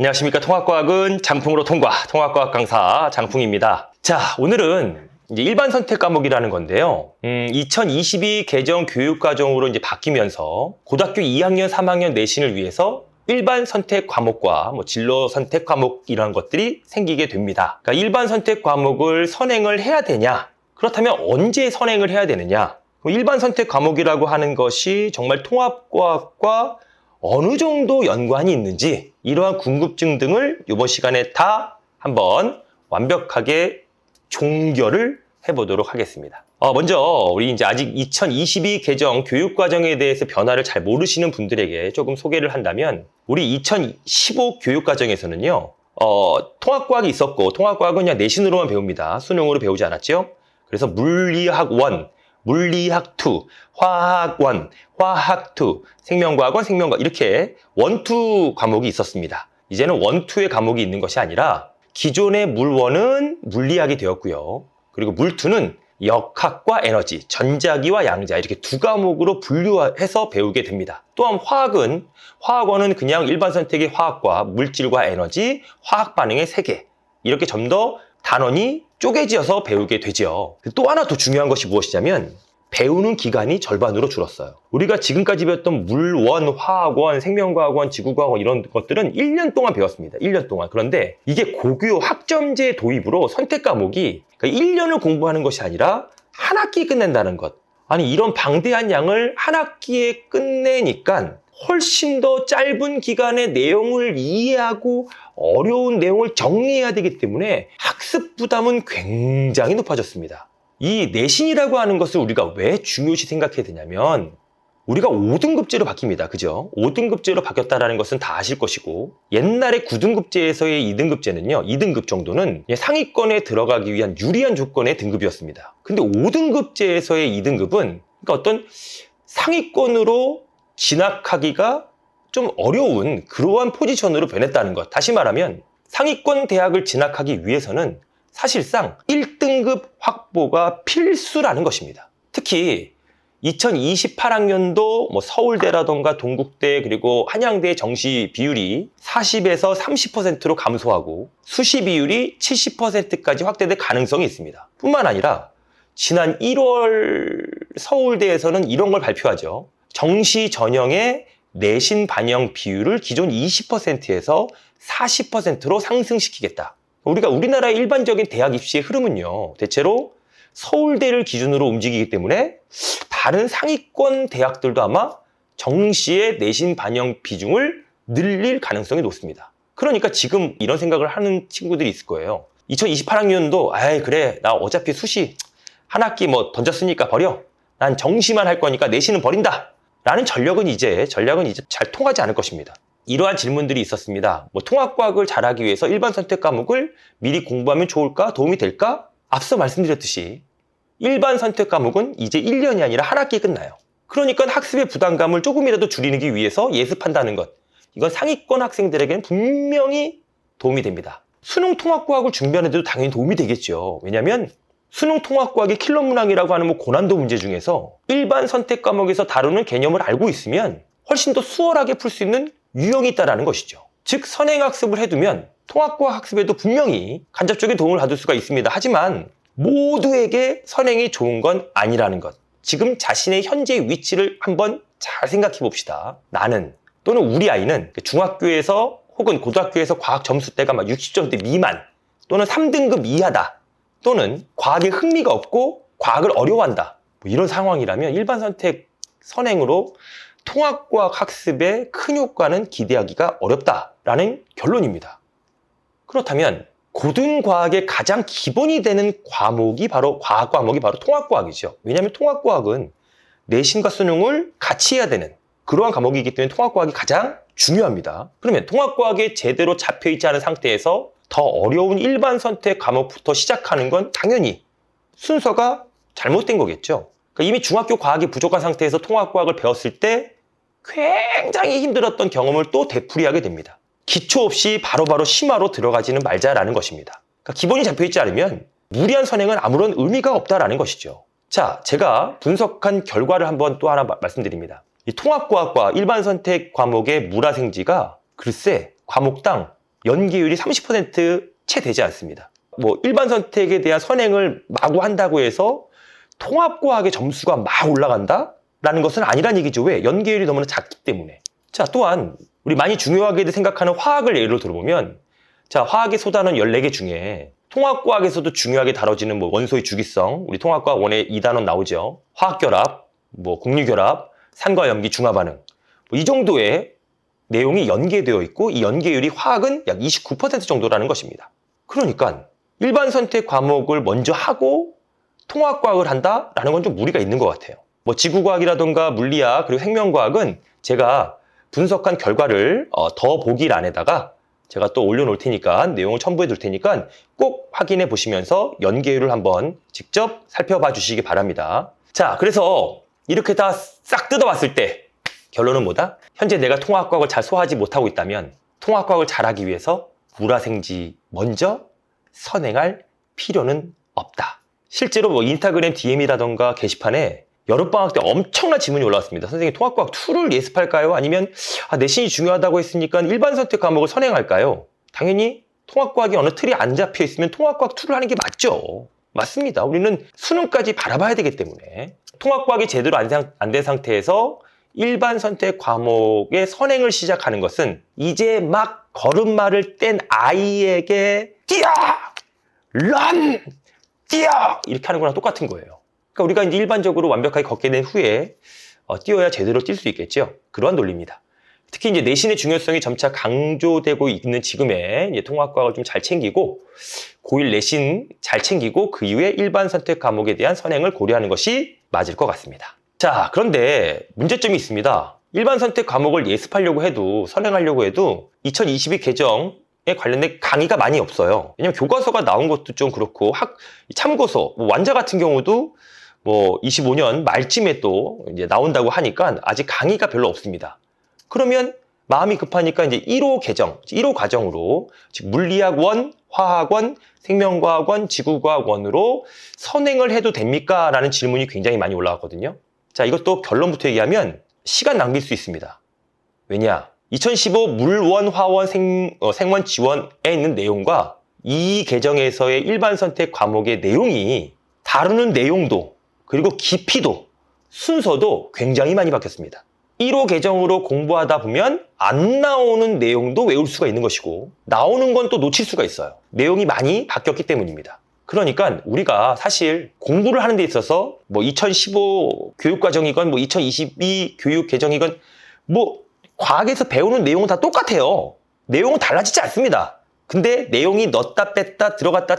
안녕하십니까. 통합과학은 장풍으로 통과. 통합과학 강사 장풍입니다. 자, 오늘은 이제 일반 선택 과목이라는 건데요. 음, 2022 개정 교육과정으로 이제 바뀌면서 고등학교 2학년, 3학년 내신을 위해서 일반 선택 과목과 뭐 진로 선택 과목 이런 것들이 생기게 됩니다. 그러니까 일반 선택 과목을 선행을 해야 되냐? 그렇다면 언제 선행을 해야 되느냐? 일반 선택 과목이라고 하는 것이 정말 통합과학과 어느 정도 연관이 있는지 이러한 궁금증 등을 이번 시간에 다 한번 완벽하게 종결을 해보도록 하겠습니다. 어, 먼저 우리 이제 아직 2022 개정 교육 과정에 대해서 변화를 잘 모르시는 분들에게 조금 소개를 한다면 우리 2015 교육 과정에서는요. 어, 통합과학이 있었고 통합과학은 그냥 내신으로만 배웁니다. 수능으로 배우지 않았죠. 그래서 물리학 1, 물리학 2, 화학 1, 화학 2, 생명과학원, 생명과학 이렇게 원투 과목이 있었습니다. 이제는 원투의 과목이 있는 것이 아니라 기존의 물원은 물리학이 되었고요. 그리고 물투는 역학과 에너지, 전자기와 양자 이렇게 두 과목으로 분류해서 배우게 됩니다. 또한 화학은 화학원은 그냥 일반 선택의 화학과 물질과 에너지, 화학 반응의 세계 이렇게 좀 더 단원이 쪼개져서 배우게 되죠. 또 하나 더 중요한 것이 무엇이냐면 배우는 기간이 절반으로 줄었어요. 우리가 지금까지 배웠던 물원, 화학원, 생명과학원, 지구과학원 이런 것들은 1년 동안 배웠습니다. 1년 동안. 그런데 이게 고교 학점제 도입으로 선택 과목이 그러니까 1년을 공부하는 것이 아니라 한 학기 끝낸다는 것. 아니 이런 방대한 양을 한 학기에 끝내니까 훨씬 더 짧은 기간에 내용을 이해하고 어려운 내용을 정리해야 되기 때문에 학습 부담은 굉장히 높아졌습니다. 이 내신이라고 하는 것을 우리가 왜 중요시 생각해야 되냐면 우리가 5등급제로 바뀝니다. 그죠? 5등급제로 바뀌었다는 것은 다 아실 것이고 옛날에 9등급제에서의 2등급제는요. 2등급 정도는 상위권에 들어가기 위한 유리한 조건의 등급이었습니다. 근데 5등급제에서의 2등급은 그러니까 어떤 상위권으로 진학하기가 좀 어려운 그러한 포지션으로 변했다는 것. 다시 말하면 상위권 대학을 진학하기 위해서는 사실상 1등급 확보가 필수라는 것입니다. 특히 2028학년도 뭐 서울대라던가 동국대 그리고 한양대 정시 비율이 40에서 30%로 감소하고 수시 비율이 70%까지 확대될 가능성이 있습니다. 뿐만 아니라 지난 1월 서울대에서는 이런 걸 발표하죠. 정시 전형의 내신 반영 비율을 기존 20%에서 40%로 상승시키겠다. 우리가 우리나라의 일반적인 대학 입시의 흐름은요, 대체로 서울대를 기준으로 움직이기 때문에 다른 상위권 대학들도 아마 정시의 내신 반영 비중을 늘릴 가능성이 높습니다. 그러니까 지금 이런 생각을 하는 친구들이 있을 거예요. 2028학년도, 아이, 그래, 나 어차피 수시 한 학기 뭐 던졌으니까 버려. 난 정시만 할 거니까 내신은 버린다. 라는 전력은 이제, 전략은 이제 잘 통하지 않을 것입니다. 이러한 질문들이 있었습니다. 뭐 통합과학을 잘하기 위해서 일반 선택 과목을 미리 공부하면 좋을까? 도움이 될까? 앞서 말씀드렸듯이 일반 선택 과목은 이제 1년이 아니라 한 학기에 끝나요. 그러니까 학습의 부담감을 조금이라도 줄이기 위해서 예습한다는 것. 이건 상위권 학생들에게는 분명히 도움이 됩니다. 수능 통합과학을 준비하는데도 당연히 도움이 되겠죠. 왜냐하면 수능 통합과학의 킬러 문항이라고 하는 뭐 고난도 문제 중에서 일반 선택 과목에서 다루는 개념을 알고 있으면 훨씬 더 수월하게 풀 수 있는 유형이 있다는 것이죠. 즉 선행 학습을 해두면 통합과학 학습에도 분명히 간접적인 도움을 받을 수가 있습니다. 하지만 모두에게 선행이 좋은 건 아니라는 것. 지금 자신의 현재 위치를 한번 잘 생각해 봅시다. 나는 또는 우리 아이는 중학교에서 혹은 고등학교에서 과학 점수대가 막 60점대 미만 또는 3등급 이하다. 또는 과학에 흥미가 없고 과학을 어려워한다. 뭐 이런 상황이라면 일반 선택 선행으로 통합과학 학습에 큰 효과는 기대하기가 어렵다라는 결론입니다. 그렇다면 고등과학의 가장 기본이 되는 과목이 바로 과학 과목이 바로 통합과학이죠. 왜냐하면 통합과학은 내신과 수능을 같이 해야 되는 그러한 과목이기 때문에 통합과학이 가장 중요합니다. 그러면 통합과학에 제대로 잡혀있지 않은 상태에서 더 어려운 일반 선택 과목부터 시작하는 건 당연히 순서가 잘못된 거겠죠. 그러니까 이미 중학교 과학이 부족한 상태에서 통합과학을 배웠을 때 굉장히 힘들었던 경험을 또 되풀이하게 됩니다. 기초 없이 바로바로 심화로 들어가지는 말자라는 것입니다. 그러니까 기본이 잡혀있지 않으면 무리한 선행은 아무런 의미가 없다라는 것이죠. 자, 제가 분석한 결과를 한번 또 하나 말씀드립니다. 이 통합과학과 일반 선택 과목의 물화생지가 글쎄 과목당 연계율이 30%채 되지 않습니다. 뭐 일반 선택에 대한 선행을 마구 한다고 해서 통합과학의 점수가 막 올라간다? 라는 것은 아니란 얘기죠. 왜? 연계율이 너무나 작기 때문에. 자, 또한 우리 많이 중요하게 생각하는 화학을 예로 들어보면 자, 화학의 소단은 14개 중에 통합과학에서도 중요하게 다뤄지는 뭐 원소의 주기성, 우리 통합과학 원에 2단원 나오죠. 화학결합, 뭐 공유결합, 산과 염기, 중화 반응. 뭐 이 정도의 내용이 연계되어 있고 이 연계율이 화학은 약 29% 정도라는 것입니다. 그러니까 일반 선택 과목을 먼저 하고 통합과학을 한다라는 건 좀 무리가 있는 것 같아요. 뭐 지구과학이라던가 물리학 그리고 생명과학은 제가 분석한 결과를 어, 더 보기 란에다가 제가 또 올려놓을 테니까 내용을 첨부해 둘 테니까 꼭 확인해 보시면서 연계율을 한번 직접 살펴봐 주시기 바랍니다. 자, 그래서 이렇게 다 싹 뜯어봤을 때 결론은 뭐다? 현재 내가 통합과학을 잘 소화하지 못하고 있다면 통합과학을 잘하기 위해서 불화생지 먼저 선행할 필요는 없다. 실제로 뭐 인스타그램 DM이라던가 게시판에 여름방학 때 엄청난 질문이 올라왔습니다. 선생님 통합과학 2를 예습할까요? 아니면 아, 내신이 중요하다고 했으니까 일반 선택 과목을 선행할까요? 당연히 통합과학이 어느 틀이 안 잡혀 있으면 통합과학 2를 하는 게 맞죠. 맞습니다. 우리는 수능까지 바라봐야 되기 때문에 통합과학이 제대로 안 된 상태에서 일반 선택 과목의 선행을 시작하는 것은 이제 막 걸음마를 뗀 아이에게 뛰어! 런! 뛰어! 이렇게 하는 거랑 똑같은 거예요. 그러니까 우리가 이제 일반적으로 완벽하게 걷게 된 후에 어, 뛰어야 제대로 뛸 수 있겠죠. 그러한 논리입니다. 특히 이제 내신의 중요성이 점차 강조되고 있는 지금에 이제 통합과학을 좀 잘 챙기고 고1 내신 잘 챙기고 그 이후에 일반 선택 과목에 대한 선행을 고려하는 것이 맞을 것 같습니다. 자, 그런데 문제점이 있습니다. 일반 선택 과목을 예습하려고 해도 선행하려고 해도 2022 개정 에 관련된 강의가 많이 없어요. 왜냐면 교과서가 나온 것도 좀 그렇고 학 참고서 뭐 완자 같은 경우도 뭐 25년 말쯤에 또 이제 나온다고 하니까 아직 강의가 별로 없습니다. 그러면 마음이 급하니까 이제 1호 개정, 1호 과정으로 즉 물리학원, 화학원, 생명과학원, 지구과학원으로 선행을 해도 됩니까? 라는 질문이 굉장히 많이 올라왔거든요. 자, 이것도 결론부터 얘기하면 시간 낭비일 수 있습니다. 왜냐? 2015 물원, 화원, 생, 어, 생원 지원에 있는 내용과 이 개정에서의 일반 선택 과목의 내용이 다루는 내용도 그리고 깊이도 순서도 굉장히 많이 바뀌었습니다. 1호 개정으로 공부하다 보면 안 나오는 내용도 외울 수가 있는 것이고 나오는 건 또 놓칠 수가 있어요. 내용이 많이 바뀌었기 때문입니다. 그러니까 우리가 사실 공부를 하는 데 있어서 뭐 2015 교육과정이건 뭐 2022 교육 개정이건 뭐 과학에서 배우는 내용은 다 똑같아요. 내용은 달라지지 않습니다. 근데 내용이 넣었다 뺐다 들어갔다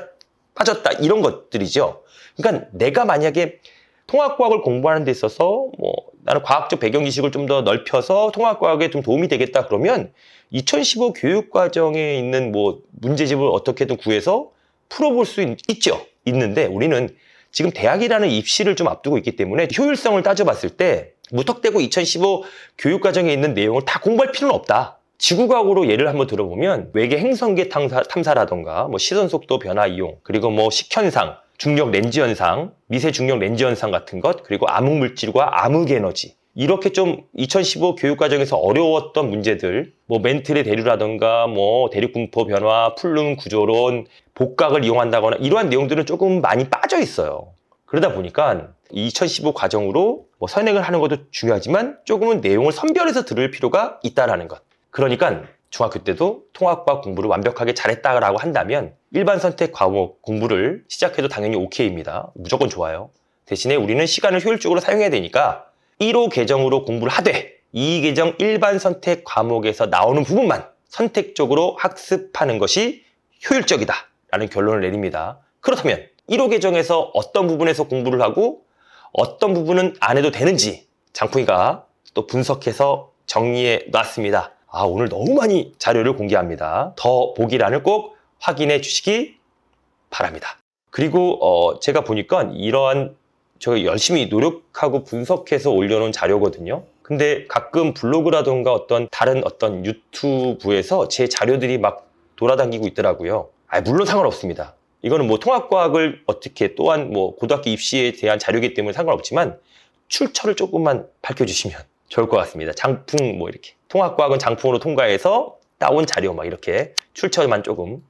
빠졌다 이런 것들이죠. 그러니까 내가 만약에 통합과학을 공부하는 데 있어서 뭐 나는 과학적 배경 지식을 좀 더 넓혀서 통합과학에 좀 도움이 되겠다 그러면 2015 교육과정에 있는 뭐 문제집을 어떻게든 구해서 풀어볼 수 있, 죠 있는데 우리는 지금 대학이라는 입시를 좀 앞두고 있기 때문에 효율성을 따져봤을 때 무턱대고 2015 교육과정에 있는 내용을 다 공부할 필요는 없다. 지구과학으로 예를 한번 들어보면 외계 행성계 탐사, 라던가 뭐 시선 속도 변화 이용, 그리고 뭐 식현상, 중력 렌즈 현상, 미세 중력 렌즈 현상 같은 것, 그리고 암흑 물질과 암흑 에너지. 이렇게 좀 2015 교육 과정에서 어려웠던 문제들, 뭐 멘틀의 대류라던가, 뭐 대륙분포 변화, 풀룸 구조론, 복각을 이용한다거나 이러한 내용들은 조금 많이 빠져 있어요. 그러다 보니까 2015 과정으로 뭐 선행을 하는 것도 중요하지만 조금은 내용을 선별해서 들을 필요가 있다라는 것. 그러니까 중학교 때도 통합과 공부를 완벽하게 잘했다라고 한다면 일반 선택 과목 공부를 시작해도 당연히 오케이입니다. 무조건 좋아요. 대신에 우리는 시간을 효율적으로 사용해야 되니까 1호 계정으로 공부를 하되 2 계정 일반 선택 과목에서 나오는 부분만 선택적으로 학습하는 것이 효율적이다 라는 결론을 내립니다. 그렇다면 1호 계정에서 어떤 부분에서 공부를 하고 어떤 부분은 안 해도 되는지 장풍이가 또 분석해서 정리해 놨습니다. 아, 오늘 너무 많이 자료를 공개합니다. 더 보기란을 꼭 확인해 주시기 바랍니다. 그리고 어, 제가 보니까 이러한 제가 열심히 노력하고 분석해서 올려놓은 자료거든요. 근데 가끔 블로그라던가 어떤 다른 어떤 유튜브에서 제 자료들이 막 돌아다니고 있더라고요. 아, 물론 상관없습니다. 이거는 뭐 통합과학을 어떻게 또한 뭐 고등학교 입시에 대한 자료이기 때문에 상관없지만 출처를 조금만 밝혀주시면 좋을 것 같습니다. 장풍 뭐 이렇게 통합과학은 장풍으로 통과해서 따온 자료 막 이렇게 출처만 조금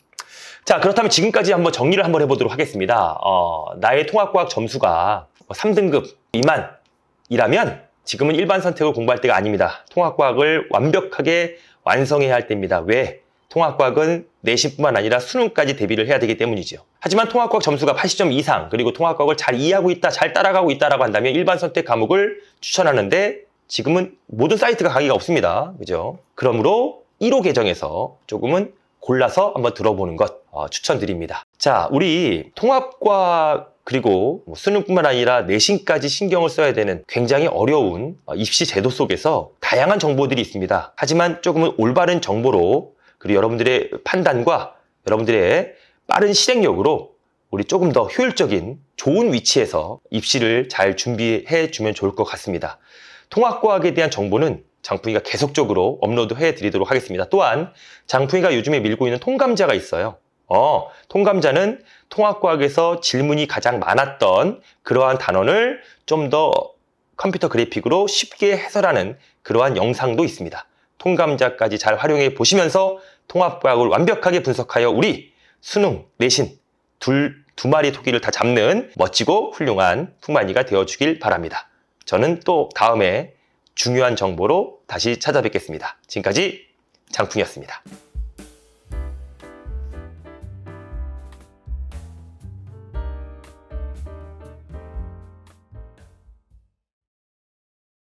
자 그렇다면 지금까지 한번 정리를 한번 해보도록 하겠습니다 어, 나의 통합과학 점수가 3등급 미만이라면 지금은 일반 선택을 공부할 때가 아닙니다 통합과학을 완벽하게 완성해야 할 때입니다 왜? 통합과학은 내신뿐만 아니라 수능까지 대비를 해야 되기 때문이죠. 하지만 통합과학 점수가 80점 이상 그리고 통합과학을 잘 이해하고 있다, 잘 따라가고 있다라고 한다면 일반 선택 과목을 추천하는데 지금은 모든 사이트가 강의가 없습니다. 그죠? 그러므로 1호 계정에서 조금은 골라서 한번 들어보는 것 어, 추천드립니다. 자, 우리 통합과 그리고 뭐 수능뿐만 아니라 내신까지 신경을 써야 되는 굉장히 어려운 어, 입시 제도 속에서 다양한 정보들이 있습니다. 하지만 조금은 올바른 정보로 그리고 여러분들의 판단과 여러분들의 빠른 실행력으로 우리 조금 더 효율적인 좋은 위치에서 입시를 잘 준비해 주면 좋을 것 같습니다. 통합과학에 대한 정보는 장풍이가 계속적으로 업로드 해 드리도록 하겠습니다. 또한 장풍이가 요즘에 밀고 있는 통감자가 있어요. 어, 통감자는 통합과학에서 질문이 가장 많았던 그러한 단원을 좀 더 컴퓨터 그래픽으로 쉽게 해설하는 그러한 영상도 있습니다. 통감자까지 잘 활용해 보시면서 통합과학을 완벽하게 분석하여 우리 수능, 내신 둘, 두 마리 토끼를 다 잡는 멋지고 훌륭한 풍만이가 되어주길 바랍니다. 저는 또 다음에 중요한 정보로 다시 찾아뵙겠습니다. 지금까지 장풍이었습니다.